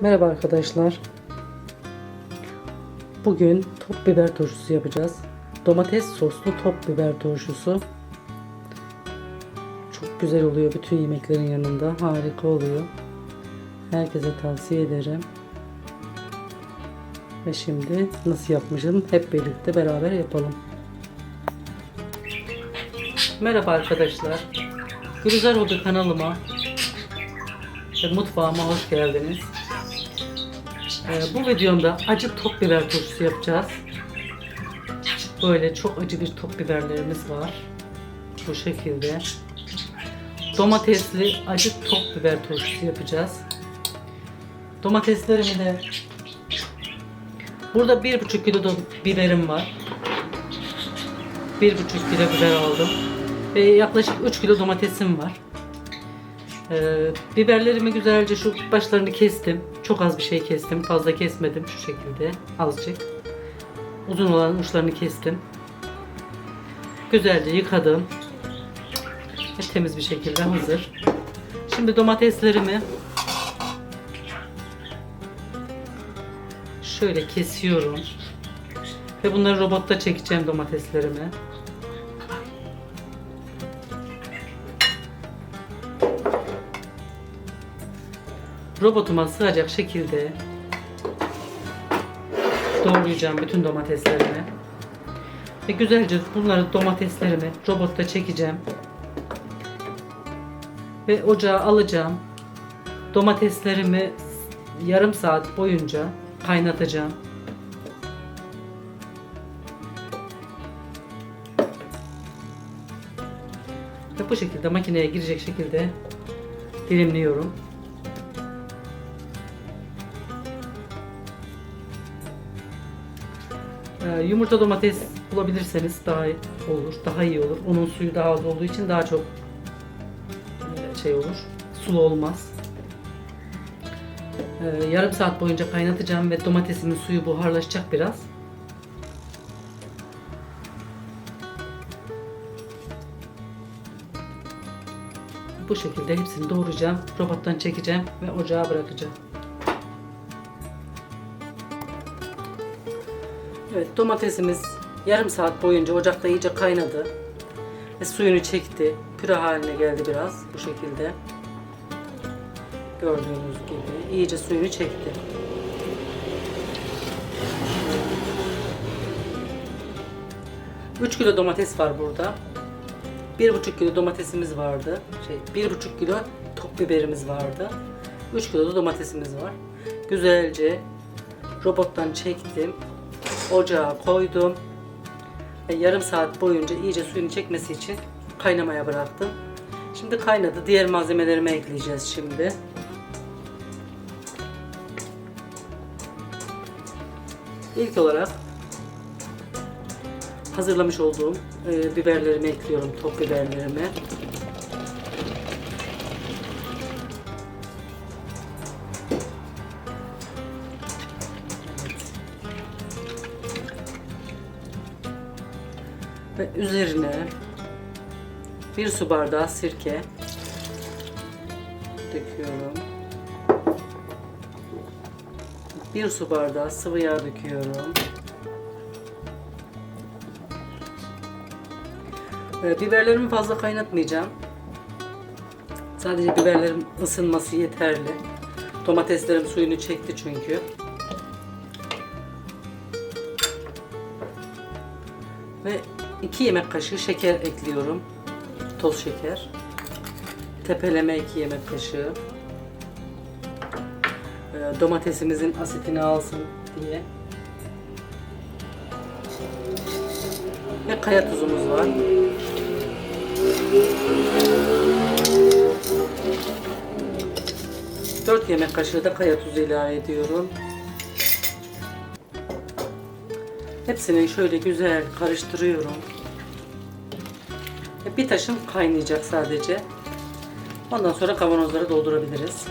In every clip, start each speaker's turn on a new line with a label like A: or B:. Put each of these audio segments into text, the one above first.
A: Merhaba arkadaşlar. Bugün top biber turşusu yapacağız. Domates soslu top biber turşusu. Çok güzel oluyor bütün yemeklerin yanında. Harika oluyor. Herkese tavsiye ederim. Ve şimdi nasıl yapmışım hep birlikte beraber yapalım. Merhaba arkadaşlar. Gülizar Hobi kanalıma ve mutfağıma hoş geldiniz. Ee, bu videomda acı top biber turşusu yapacağız. Böyle çok acı bir top biberlerimiz var. Bu şekilde. Domatesli acı top biber turşusu yapacağız. Domateslerimi de burada bir buçuk kilo biberim var. Bir buçuk kilo biber aldım. Ve yaklaşık 3 kilo domatesim var. Ee, biberlerimi güzelce şu başlarını kestim. Çok az bir şey kestim. Fazla kesmedim şu şekilde. Azıcık. Uzun olan uçlarını kestim. Güzelce yıkadım. Ve temiz bir şekilde hazır. Şimdi domateslerimi şöyle kesiyorum. Ve bunları robotta çekeceğim domateslerimi. Robotuma sığacak şekilde doğrayacağım bütün domateslerimi. Ve güzelce bunları domateslerimi robotta çekeceğim. Ve ocağa alacağım. Domateslerimi yarım saat boyunca kaynatacağım. Ve bu şekilde makineye girecek şekilde dilimliyorum. Yumurta domates bulabilirseniz daha olur, daha iyi olur. Onun suyu daha az olduğu için daha çok e, şey olur, sulu olmaz. Ee, yarım saat boyunca kaynatacağım ve domatesimin suyu buharlaşacak biraz. Bu şekilde hepsini doğrayacağım, robottan çekeceğim ve ocağa bırakacağım. Evet domatesimiz yarım saat boyunca ocakta iyice kaynadı. Ve suyunu çekti. Püre haline geldi biraz bu şekilde. Gördüğünüz gibi iyice suyunu çekti. Üç kilo domates var burada. Bir buçuk kilo domatesimiz vardı. Şey, bir buçuk kilo top biberimiz vardı. 3 kilo da domatesimiz var. Güzelce robottan çektim ocağa koydum. Ve yarım saat boyunca iyice suyunu çekmesi için kaynamaya bıraktım. Şimdi kaynadı. Diğer malzemelerimi ekleyeceğiz şimdi. İlk olarak hazırlamış olduğum e, biberlerimi ekliyorum. Top biberlerimi. Ve üzerine bir su bardağı sirke döküyorum. Bir su bardağı sıvı yağ döküyorum. Ee, Biberlerimi fazla kaynatmayacağım. Sadece biberlerim ısınması yeterli. Domateslerim suyunu çekti çünkü. Ve 2 yemek kaşığı şeker ekliyorum. Toz şeker. Tepeleme 2 yemek kaşığı. Ee, Domatesimizin asitini alsın diye. Ve kaya tuzumuz var. Dört yemek kaşığı da kaya tuzu ilave ediyorum. Hepsini şöyle güzel karıştırıyorum. Bir taşım kaynayacak sadece. Ondan sonra kavanozlara doldurabiliriz.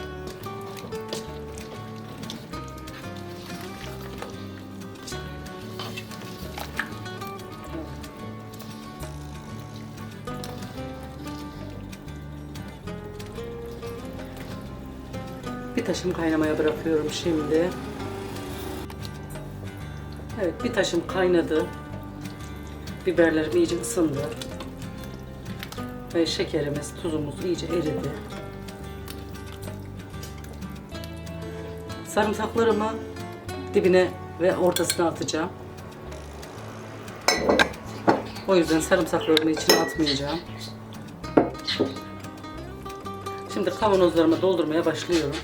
A: Bir taşım kaynamaya bırakıyorum şimdi. Evet bir taşım kaynadı. Biberlerim iyice ısındı. Ve şekerimiz, tuzumuz iyice eridi. Sarımsaklarımı dibine ve ortasına atacağım. O yüzden sarımsaklarımı içine atmayacağım. Şimdi kavanozlarımı doldurmaya başlıyorum.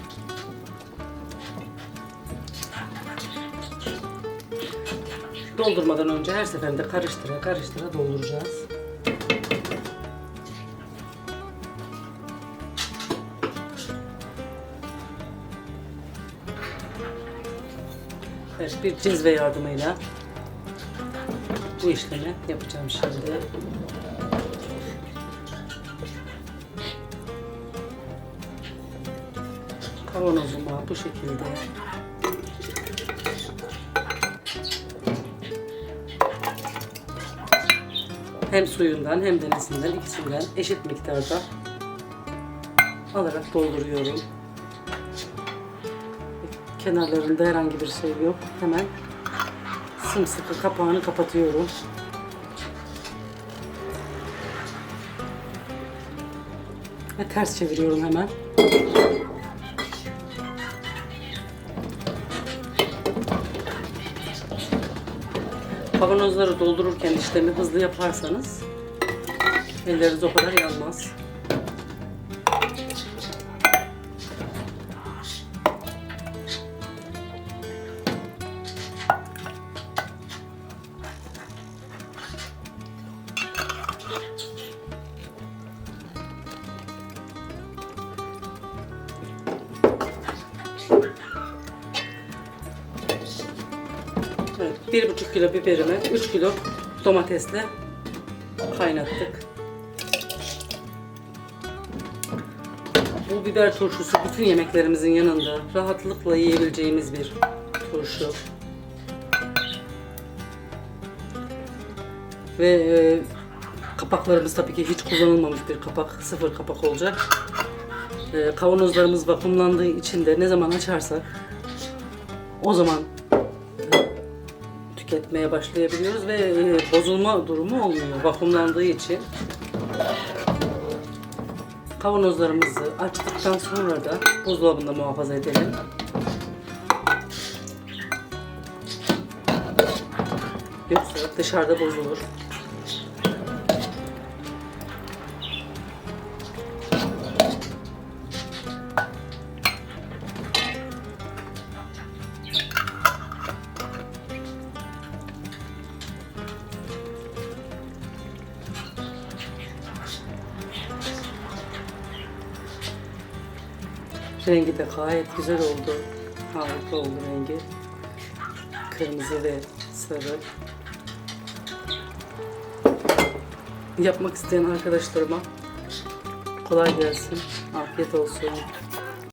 A: Doldurmadan önce her seferinde karıştıra karıştıra dolduracağız. Bir cizve yardımıyla bu işlemi yapacağım şimdi. Kavanozuma bu şekilde hem suyundan hem denesinden ikisinden eşit miktarda alarak dolduruyorum. Kenarlarında herhangi bir şey yok. Hemen sımsıkı kapağını kapatıyorum. Ve ters çeviriyorum hemen. Kavanozları doldururken işlemi hızlı yaparsanız elleriniz o kadar yanmaz. Evet, bir buçuk kilo biberimi 3 kilo domatesle kaynattık. Bu biber turşusu bütün yemeklerimizin yanında rahatlıkla yiyebileceğimiz bir turşu. Ve e, kapaklarımız tabii ki hiç kullanılmamış bir kapak, sıfır kapak olacak. E, kavanozlarımız vakumlandığı için de ne zaman açarsak o zaman tüketmeye başlayabiliyoruz ve e, bozulma durumu olmuyor vakumlandığı için. Kavanozlarımızı açtıktan sonra da buzdolabında muhafaza edelim. Yoksa dışarıda bozulur. Rengi de gayet güzel oldu. Harika oldu rengi. Kırmızı ve sarı. Yapmak isteyen arkadaşlarıma kolay gelsin. Afiyet olsun.